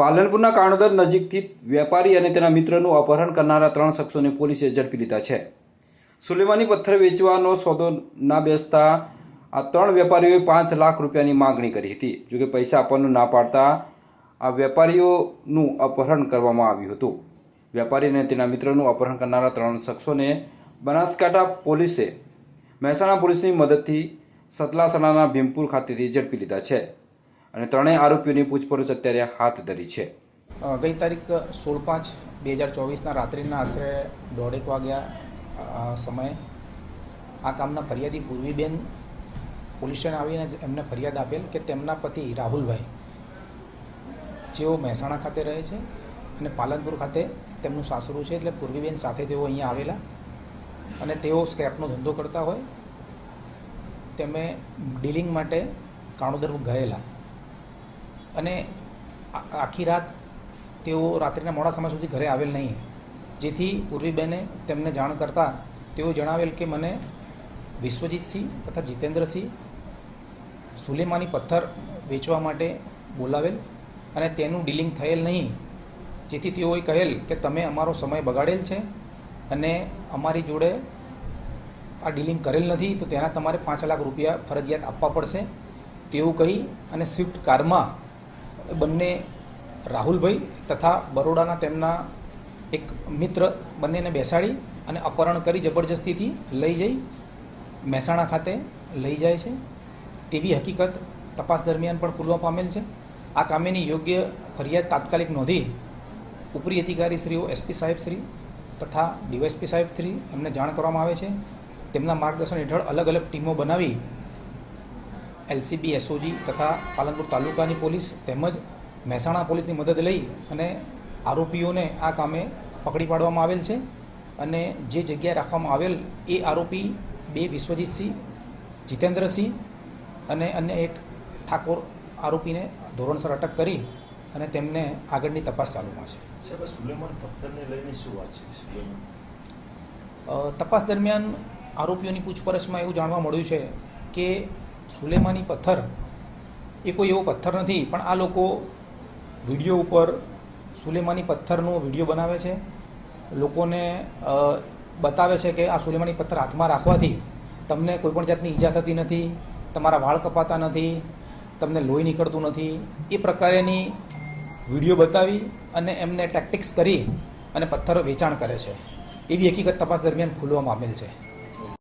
પાલનપુરના કાણોદર નજીકથી વેપારી અને તેના મિત્રનું અપહરણ કરનારા ત્રણ શખ્સોને પોલીસે ઝડપી લીધા છે. સુલેમાની પથ્થર વેચવાનો સોદો ના બેસતા આ ત્રણ વેપારીઓએ પાંચ લાખ રૂપિયાની માગણી કરી હતી. જોકે પૈસા આપવાનું ના પાડતા આ વેપારીઓનું અપહરણ કરવામાં આવ્યું હતું. વેપારી અને તેના મિત્રનું અપહરણ કરનારા ત્રણ શખ્સોને બનાસકાંઠા પોલીસે મહેસાણા પોલીસની મદદથી સતલાસણાના ભીમપુર ખાતેથી ઝડપી લીધા છે. અને ત્રણેય આરોપીઓની પૂછપરછ અત્યારે હાથ ધરી છે. ગઈ તારીખ સોળ પાંચ બે હજાર ચોવીસના રાત્રિના આશરે દોઢેક વાગ્યા સમયે આ કામના ફરિયાદી પૂર્વીબેન પોલીસ સ્ટેશન આવીને જ એમને ફરિયાદ આપેલ કે તેમના પતિ રાહુલભાઈ, જેઓ મહેસાણા ખાતે રહે છે અને પાલનપુર ખાતે તેમનું સાસરું છે એટલે પૂર્વીબેન સાથે તેઓ અહીંયા આવેલા અને તેઓ સ્ક્રેપનો ધંધો કરતા હોય. તેમને ડીલિંગ માટે કાણોદર ગયેલા. અને આખી રાત તેઓ રાત્રિના મોડા સમય સુધી ઘરે આવેલ નહીં. જેથી પૂર્વીબેને તેમને જાણ કરતાં તેઓ જણાવેલ કે મને વિશ્વજીતસિંહ તથા જીતેન્દ્રસિંહ સુલેમાની પથ્થર વેચવા માટે બોલાવેલ અને તેનું ડીલિંગ થયેલ નહીં. જેથી તેઓએ કહેલ કે તમે અમારો સમય બગાડેલ છે અને અમારી જોડે આ ડીલિંગ કરેલ નથી, તો તેના તમારે પાંચ લાખ રૂપિયા ફરજિયાત આપવા પડશે. તેવું કહી અને સ્વિફ્ટ કારમાં બંને રાહુલભાઈ તથા બરોડાના તેમના એક મિત્ર બંનેને બેસાડી અને અપહરણ કરી જબરજસ્તીથી લઈ જઈ મહેસાણા ખાતે લઈ જાય છે. તેવી હકીકત તપાસ દરમિયાન પણ ખુલવા પામેલ છે. આ કામેની યોગ્ય ફરિયાદ તાત્કાલિક નોંધી ઉપરી અધિકારી શ્રીઓ એસપી સાહેબ શ્રી તથા ડીવાયસપી સાહેબ શ્રી એમને જાણ કરવામાં આવે છે. તેમના માર્ગદર્શન હેઠળ અલગ અલગ ટીમો બનાવી એલસીબી એસઓજી તથા પાલનપુર તાલુકાની પોલીસ તેમજ મહેસાણા પોલીસની મદદ લઈ અને આરોપીઓને આ કામે પકડી પાડવામાં આવેલ છે અને જે જગ્યાએ રાખવામાં આવેલ એ આરોપી બે વિશ્વજીતસિંહ જીતેન્દ્રસિંહ અને અન્ય એક ઠાકોર આરોપીને ધોરણસર અટક કરી અને તેમને આગળની તપાસ ચાલુમાં છે. તપાસ દરમિયાન આરોપીઓની પૂછપરછમાં એવું જાણવા મળ્યું છે કે સુલેમાની પથ્થર. એ કોઈ એવો પથ્થર નથી, પણ આ લોકો વીડિયો ઉપર સુલેમાની પથ્થરનો વીડિયો બનાવે છે. લોકોને બતાવે છે કે આ સુલેમાની પથ્થર હાથમાં રાખવાથી તમને કોઈપણ જાતની ઈજા થતી નથી, તમારા વાળ કપાતા નથી, તમને લોહી નીકળતું નથી. એ પ્રકારેની વીડિયો બતાવી અને એમને ટેક્ટિક્સ કરી અને પથ્થર વેચાણ કરે છે. એવી હકીકત તપાસ દરમિયાન ખુલવામાં આવેલ છે.